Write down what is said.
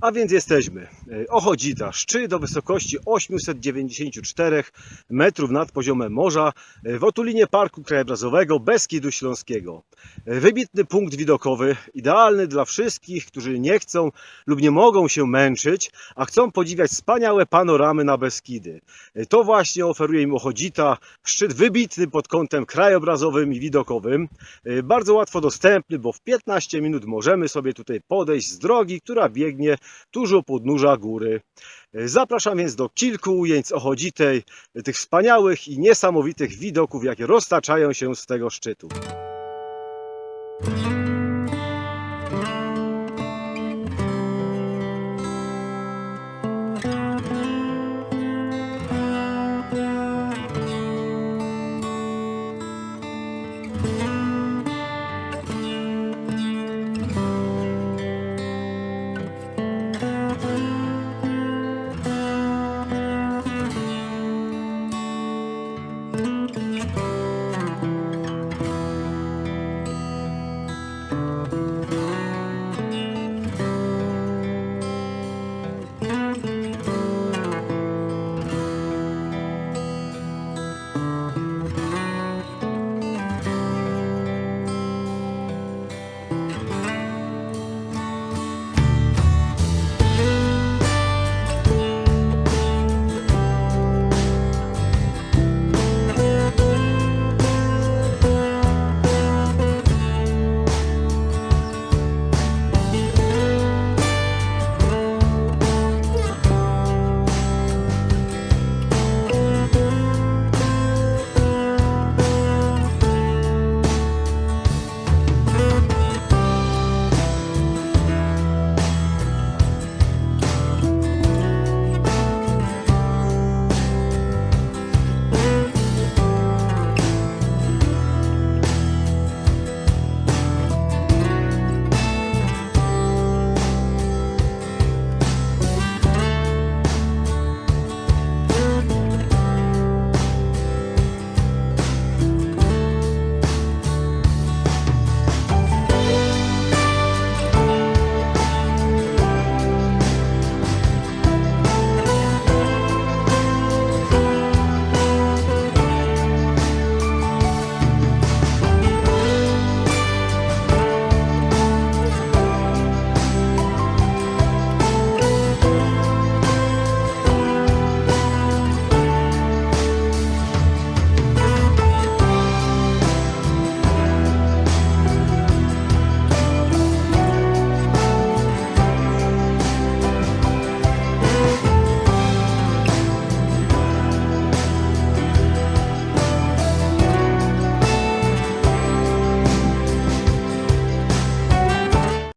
A więc jesteśmy. E, Ochodzita, szczyt o wysokości 894 metrów nad poziomem morza e, w otulinie Parku Krajobrazowego Beskidu Śląskiego. E, Wybitny punkt widokowy, idealny dla wszystkich, którzy nie chcą lub nie mogą się męczyć, a chcą podziwiać wspaniałe panoramy na Beskidy. To właśnie oferuje im Ochodzita, szczyt wybitny pod kątem krajobrazowym i widokowym. Bardzo łatwo dostępny, bo w 15 minut możemy sobie tutaj podejść z drogi, która biegnie tuż u podnóża góry. Zapraszam więc do kilku ujęć z Ochodzitej, tych wspaniałych i niesamowitych widoków, jakie roztaczają się z tego szczytu.